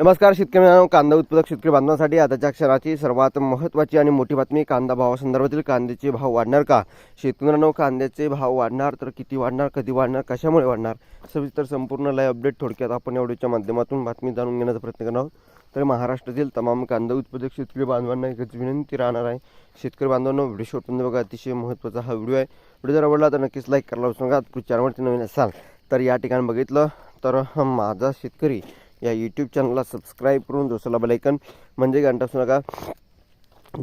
नमस्कार शेतकरी मित्रांनो कांदा उत्पादक शेतकरी बांधवांसाठी आताच्या क्षणाची सर्वात महत्त्वाची आणि मोठी बातमी कांदा भावासंदर्भातील कांद्याचे भाव वाढणार का? शेतकऱ्यांनो कांद्याचे भाव वाढणार तर किती वाढणार कधी वाढणार कशामुळे वाढणार? सविस्तर संपूर्ण लाईव्ह अपडेट थोडक्यात आपण एवढीच्या माध्यमातून बातमी जाणून घेण्याचा प्रयत्न करणार आहोत. तर महाराष्ट्रातील तमाम कांदा उत्पादक शेतकरी बांधवांना एकच विनंती राहणार आहे. शेतकरी बांधवांना व्हिडिओ शेवटपर्यंत बघा अतिशय महत्त्वाचा हा व्हिडिओ आहे. व्हिडिओ जर आवडला तर नक्कीच लाईक करायला विसरू नका. चॅनलवरती नवीन असाल तर या ठिकाणी बघितलं तर माझा शेतकरी या यूट्यूब चॅनलला सबस्क्राईब करून दुसरा बेलायकन म्हणजे घंटा असू नका.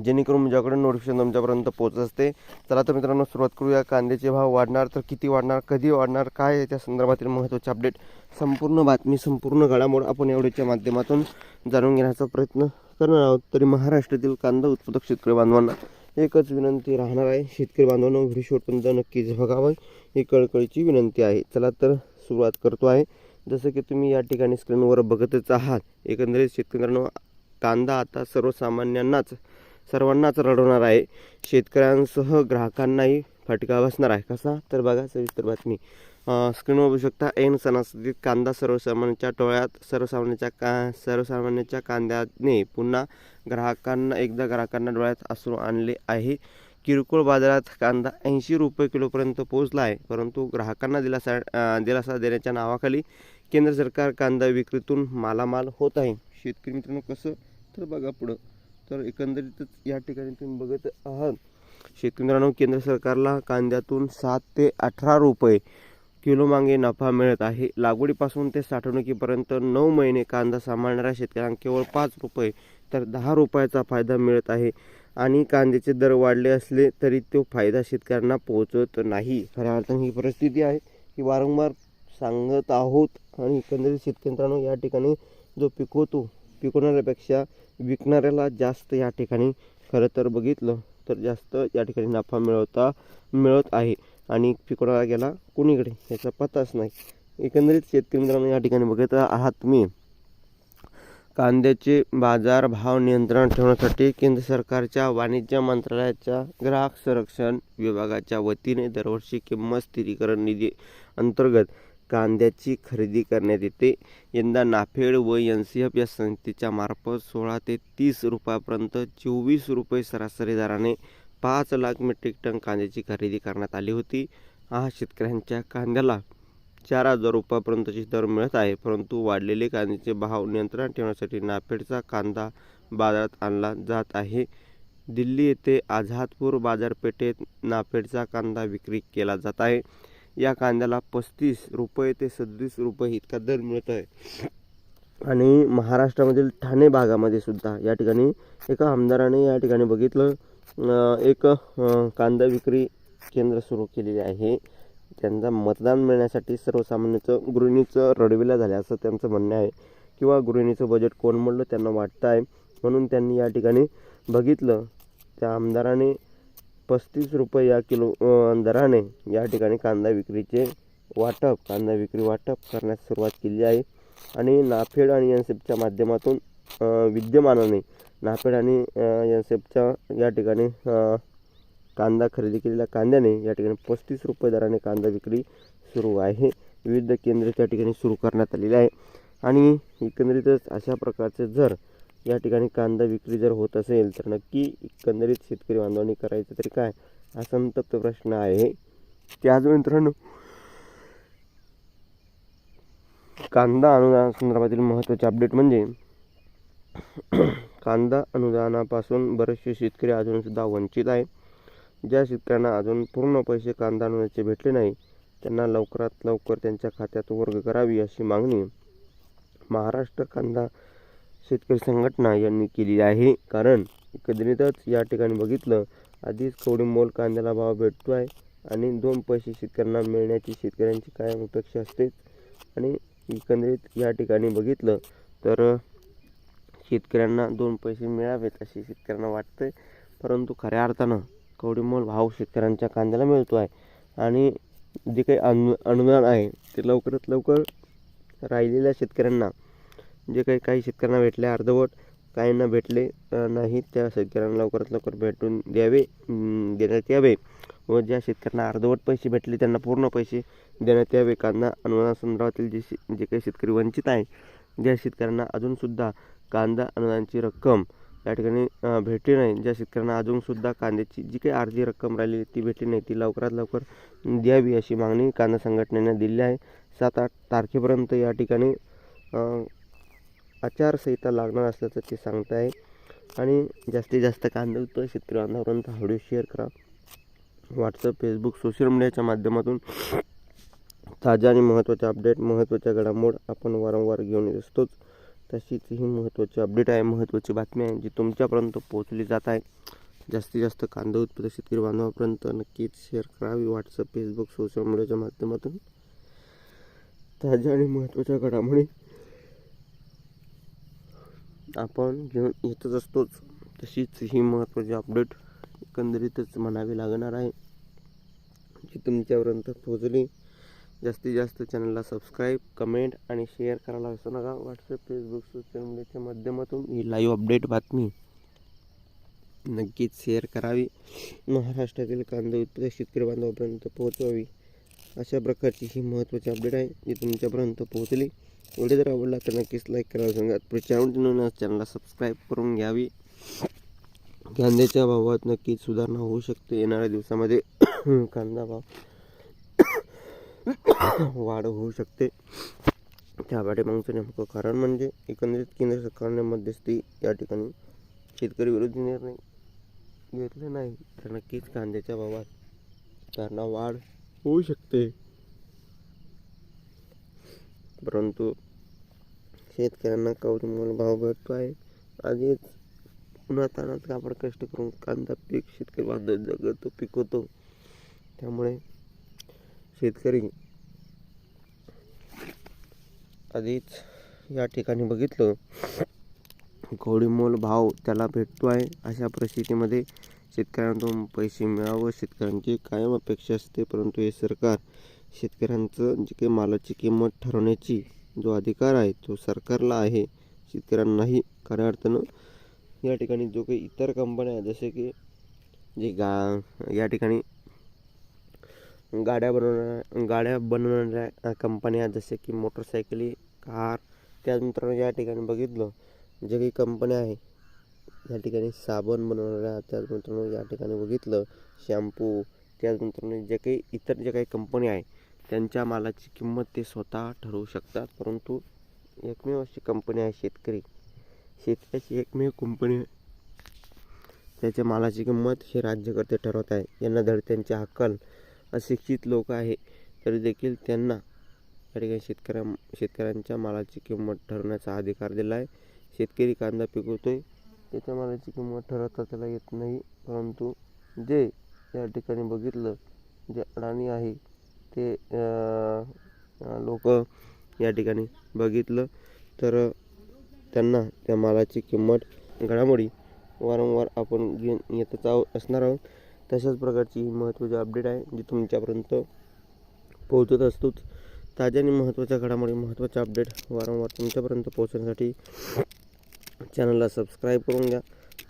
जेणेकरून माझ्याकडे नोटिफिकेशन तुमच्यापर्यंत पोहोचत असते. चला तर मित्रांनो सुरुवात करूया. कांद्याचे भाव वाढणार तर किती वाढणार कधी वाढणार काय आहे त्या संदर्भातील महत्त्वाचे अपडेट संपूर्ण बातमी संपूर्ण घडामोड आपण एवढ्याच्या माध्यमातून जाणून घेण्याचा प्रयत्न करणार आहोत. तरी महाराष्ट्रातील कांदा उत्पादक शेतकरी बांधवांना एकच विनंती राहणार आहे. शेतकरी बांधवांना व्हिडिओ शेवटपर्यंत नक्कीच बघावं. ही कळकळीची विनंती आहे. चला तर सुरुवात करतो आहे. जसं की तुम्ही या ठिकाणी स्क्रीनवर बघतच आहात. एकंदरीत शेतकऱ्यांना कांदा आता सर्वसामान्यांनाच सर्वांनाच रडवणार आहे. शेतकऱ्यांसह ग्राहकांनाही फटका बसणार आहे. कसा? तर बघा सविस्तर बातमी. स्क्रीनवर बघू शकता ऐन सणासुदीत कांदा सर्वसामान्यांच्या टोळ्यात सर्वसामान्यांच्या का सर्वसामान्यांच्या कांद्याने पुन्हा ग्राहकांना एकदा ग्राहकांना डोळ्यात असू आणले आहे. किरकोळ बाजारात कांदा ऐंशी रुपये किलोपर्यंत पोहोचला आहे. परंतु ग्राहकांना दिलासा दिलासा देण्याच्या नावाखाली केंद्र सरकार कांदा विक्रीतून मालामाल होत आहे. शेतकरी मित्रांनो कसं? तर बघा पुढं. तर एकंदरीतच या ठिकाणी तुम्ही बघत आहात. शेतकरी मित्रांनो केंद्र सरकारला कांद्यातून सात ते अठरा रुपये किलो मागे नफा मिळत आहे. लागवडीपासून ते साठवणुकीपर्यंत नऊ महिने कांदा सांभाळणाऱ्या शेतकऱ्यांना केवळ पाच रुपये तर दहा रुपयाचा फायदा मिळत आहे. आणि कांद्याचे दर वाढले असले तरी तो फायदा शेतकऱ्यांना पोहोचत नाही. खऱ्या अर्थाने ही परिस्थिती आहे. की वारंवार सांगत आहोत. आणि एकंदरीत शेतकऱ्यांनो या ठिकाणी जो पिकवतो पिकवणाऱ्यापेक्षा विकणाऱ्याला जास्त या ठिकाणी खरं तर बघितलं तर जास्त या ठिकाणी नफा मिळवता मिळत आहे. आणि पिकवणारा गेला कोणीकडे याचा पत्ताच नाही. एकंदरीत शेतकरी मित्रांनो या ठिकाणी बघत आहात तुम्ही कांद्याचे बाजार भाव नियंत्रण ठेवण्यासाठी केंद्र सरकारच्या वाणिज्य मंत्रालयाच्या ग्राहक संरक्षण विभागाच्या वतीने दरवर्षी किंमत स्थिरीकरण निधी अंतर्गत कांद्याची खरेदी करण्यात येते. यंदा नाफेड व एन सी एफ या संस्थेच्या मार्फत सोळा ते तीस रुपयापर्यंत चोवीस रुपये सरासरी दराने पाच लाख मेट्रिक टन कांद्याची खरेदी करण्यात आली होती. हा शेतकऱ्यांच्या कांद्याला चार हजार रुपयापर्यंतची दर मिळत आहे. परंतु वाढलेले कांद्याचे भाव नियंत्रण ठेवण्यासाठी नाफेडचा कांदा बाजारात आणला जात आहे. दिल्ली येथे आझादपूर बाजारपेठेत नाफेडचा कांदा विक्री केला जात आहे. या कांद्याला पस्तीस रुपये ते सदतीस रुपये इतका दर मिळत आहे आणि महाराष्ट्रामधील ठाणे भागामध्ये सुद्धा या ठिकाणी एका आमदाराने या ठिकाणी बघितलं एक कांदा विक्री केंद्र सुरू केलेले आहे. त्यांना मतदान मिळण्यासाठी सर्वसामान्याचं गृहिणीचं रडविला झालं असं त्यांचं म्हणणं आहे. किंवा गृहिणीचं बजेट कोण म्हणलं त्यांना वाटतं आहे म्हणून त्यांनी या ठिकाणी बघितलं. त्या आमदाराने पस्तीस रुपये या किलो दराने या ठिकाणी कांदा विक्रीचे वाटप कांदा विक्री वाटप करण्यास सुरुवात केली आहे. आणि नाफेड आणि एनसेपच्या माध्यमातून विद्यमानाने नाफेड आणि एनसेपच्या या ठिकाणी कांदा खरेदी केलेल्या कांद्याने या ठिकाणी पस्तीस रुपये दराने कांदा विक्री सुरू आहे. विविध केंद्रे त्या ठिकाणी सुरू करण्यात आलेली आहे. आणि एकंदरीतच अशा प्रकारचे जर या ठिकाणी कांदा विक्री जर होत असेल तर नक्की एकंदरीत शेतकरी बांधवांनी करायचं तरी काय? हा संतप्त प्रश्न आहे. त्याच मित्रांनो कांदा अनुदानासंदर्भातील महत्त्वाचे अपडेट म्हणजे कांदा अनुदानापासून बरेचसे शेतकरी अजूनसुद्धा वंचित आहे ज्या शेतकऱ्यांना अजून पूर्ण पैसे कांदा अनुदानाचे भेटले नाही त्यांना लवकरात लवकर त्यांच्या खात्यात वर्ग करावी अशी मागणी महाराष्ट्र कांदा शेतकरी संघटना यांनी केली आहे. कारण एकंदरीतच या ठिकाणी बघितलं आधीच कवडी मोल कांद्याला भाव भेटतो आहे आणि दोन पैसे शेतकऱ्यांना मिळण्याची शेतकऱ्यांची कायम अपेक्षा असतेच. आणि एकंदरीत या ठिकाणी बघितलं तर शेतकऱ्यांना दोन पैसे मिळावेत असे शेतकऱ्यांना वाटतंय. परंतु खऱ्या अर्थानं कवडीमोल भाव शेतकऱ्यांच्या कांद्याला मिळतो आहे. आणि जे काही अनु अनुदान आहे ते लवकरात लवकर राहिलेल्या शेतकऱ्यांना जे काही काही शेतकऱ्यांना भेटले अर्धवट काहींना भेटले नाही त्या शेतकऱ्यांना लवकरात लवकर भेटून द्यावे देण्यात यावे. व ज्या शेतकऱ्यांना अर्धवट पैसे भेटले त्यांना पूर्ण पैसे देण्यात यावे. कांदा अनुदानासंदर्भातील जे शे- जे काही शेतकरी वंचित आहे ज्या शेतकऱ्यांना अजूनसुद्धा कांदा अनुदानाची रक्कम या ठिकाणी भेटली नाही ज्या शेतकऱ्यांना अजूनसुद्धा कांद्याची जी काही अर्धी रक्कम राहिलेली ती भेटली नाही ती लवकरात लवकर द्यावी अशी मागणी कांदा संघटनेने दिली आहे. सात आठ तारखेपर्यंत या ठिकाणी आचारसंहिता लागणार असल्याचं ते सांगत आहे आणि जास्तीत जास्त कांदा उत्पादक शेतकरी बांधवापर्यंत व्हिडिओ शेअर करा. व्हॉट्सअप फेसबुक सोशल मीडियाच्या माध्यमातून ताज्या आणि महत्त्वाचे अपडेट महत्त्वाच्या घडामोड आपण वारंवार घेऊन येत असतोच. तशीच ही महत्त्वाची अपडेट आहे महत्त्वाची बातमी आहे जी तुमच्यापर्यंत पोहोचली जात आहे. जास्तीत जास्त कांदा उत्पादक शेतकरी बांधवापर्यंत नक्कीच शेअर करावी. व्हॉट्सअप फेसबुक सोशल मीडियाच्या माध्यमातून ताज्या आणि महत्त्वाच्या घडामोडी आपण घेऊन येतच असतोच. तशीच ही महत्त्वाची अपडेट एकंदरीतच म्हणावी लागणार आहे. जी तुमच्यापर्यंत पोहोचली जास्तीत जास्त चॅनलला सबस्क्राईब कमेंट आणि शेअर करायला विसरू नका. व्हॉट्सअप फेसबुक सोशल मीडियाच्या माध्यमातून ही लाईव्ह अपडेट बातमी नक्कीच शेअर करावी. महाराष्ट्रातील कांदा उत्पादक शेतकरी बांधवापर्यंत पोहोचवावी अशा प्रकारची ही महत्त्वाची अपडेट आहे जी तुमच्यापर्यंत पोहोचली. व्हिडिओ जर आवडला तर नक्कीच लाईक करायला सांगा. चॅनल चॅनलला सबस्क्राईब करून घ्यावी. कांद्याच्या भावात नक्कीच सुधारणा होऊ शकते. येणाऱ्या दिवसामध्ये कांदा भाव वाढ होऊ शकते. त्या पाठीमागचं नेमकं कारण म्हणजे एकंदरीत केंद्र सरकारने मध्यस्थी या ठिकाणी शेतकरी विरोधी निर्णय घेतले नाही. तर नक्कीच कांद्याच्या भावात कांदा वाढ होऊ शकते. परंतु शेतकऱ्यांना कवडीमोल भाव भेटतो आहे? आधीच उन्हातानात आपण कष्ट करून कांदा पीक शेतकरी बांधव जगतो पिकवतो. त्यामुळे शेतकरी आधीच या ठिकाणी बघितलं. कवडीमोल भाव त्याला भेटतो आहे. अशा परिस्थितीमध्ये शेतकऱ्यांतून पैसे मिळावं शेतकऱ्यांची कायम अपेक्षा असते. परंतु हे सरकार शेतकऱ्यांचं म्हणजे जे काही मालाची किंमत ठरवण्याची जो अधिकार आहे तो सरकारला आहे. शेतकऱ्यांनाही खऱ्या अर्थानं या ठिकाणी जो काही इतर कंपन्या आहेत जसे की जे गा या ठिकाणी गाड्या बनवणाऱ्या गाड्या बनवणाऱ्या कंपन्या जसे की मोटरसायकली कार त्यानंतर या ठिकाणी बघितलं. जे काही कंपन्या आहे या ठिकाणी साबण बनवणाऱ्या त्याच मित्रांनो या ठिकाणी बघितलं. शॅम्पू त्याच मित्रांनो जे काही इतर जे काही कंपन्या आहे त्यांच्या मालाची किंमत ते स्वतः ठरवू शकतात परंतु एकमेव अशी कंपनी आहे शेतकरी. शेतकऱ्याची एकमेव कंपनी त्याच्या मालाची किंमत हे राज्यकर्ते ठरवत आहे. यांना धड त्यांची अक्कल अशिक्षित लोक आहे तरी देखील त्यांना या ठिकाणी शेतकऱ्या शेतकऱ्यांच्या मालाची किंमत ठरवण्याचा अधिकार दिला आहे. शेतकरी कांदा पिकवतो आहे त्याच्या मालाची किंमत ठरवता त्याला येत नाही परंतु जे या ठिकाणी बघितलं जे अडाणी आहे ते लोक या ठिकाणी बघितलं. तर त्यांना त्या मालाची किंमत घडामोडी वारंवार आपण घेऊन येतच आहो असणार आहोत. तशाच प्रकारची ही महत्त्वाची अपडेट आहे जी तुमच्यापर्यंत पोहोचत असतोच. ताज्या आणि महत्त्वाच्या घडामोडी महत्त्वाच्या अपडेट वारंवार तुमच्यापर्यंत पोहोचण्यासाठी चॅनलला सबस्क्राईब करून घ्या.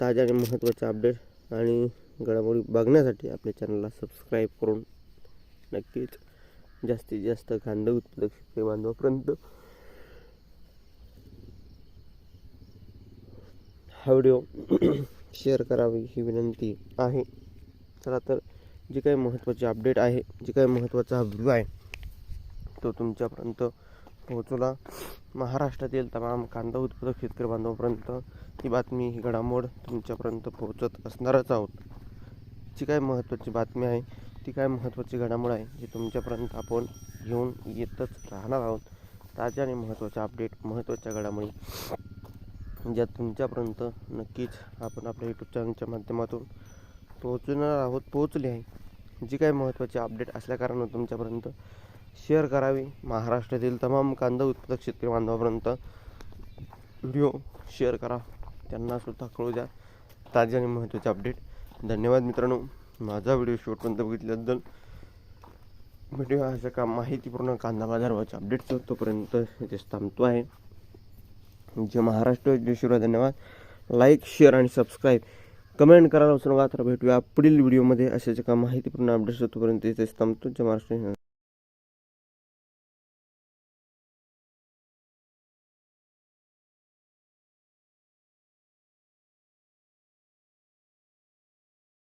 ताज्या आणि महत्त्वाच्या अपडेट आणि घडामोडी बघण्यासाठी आपल्या चॅनलला सबस्क्राईब करून नक्कीच जास्तीत जास्त कांदा उत्पादक शेतकरी बांधवापर्यंत हा व्हिडिओ शेअर करावी ही विनंती आहे. चला तर जी काही महत्त्वाची अपडेट आहे जी काही महत्त्वाचा व्हिडिओ आहे तो तुमच्यापर्यंत पोहोचवला. महाराष्ट्रातील तमाम कांदा उत्पादक शेतकरी बांधवापर्यंत ही बातमी ही घडामोड तुमच्यापर्यंत पोहोचत असणारच आहोत. जी काय महत्त्वाची बातमी आहे ती काय महत्त्वाची घडामोड आहे जी तुमच्यापर्यंत आपण घेऊन येतच राहणार आहोत. ताज्या आणि महत्त्वाच्या अपडेट महत्त्वाच्या घडामोडी ज्या तुमच्यापर्यंत नक्कीच आपण आपल्या यूट्यूब चॅनलच्या माध्यमातून पोहोचणार आहोत पोहोचले आहे. जी काही महत्त्वाची अपडेट असल्याकारणानं तुमच्यापर्यंत शेअर करावी. महाराष्ट्रातील तमाम कांदा उत्पादक शेतकरी बांधवापर्यंत व्हिडिओ शेअर करा. त्यांनासुद्धा कळू द्या. ताजे आणि महत्त्वाचे अपडेट धन्यवाद मित्रांनो. माझा व्हिडिओ शेवटपर्यंत बघितल्याबद्दल व्हिडिओ अशा का माहितीपूर्ण कांदा बाजारभावाचे अपडेट्स तोपर्यंत इथेच थांबतो आहे. जे महाराष्ट्र जय धन्यवाद. लाईक शेअर आणि सबस्क्राईब कमेंट करायला विसरू नका तर भेटूया पुढील व्हिडिओमध्ये अशाच का माहितीपूर्ण अपडेट्स तोपर्यंत इथेच थांबतो. जे महाराष्ट्र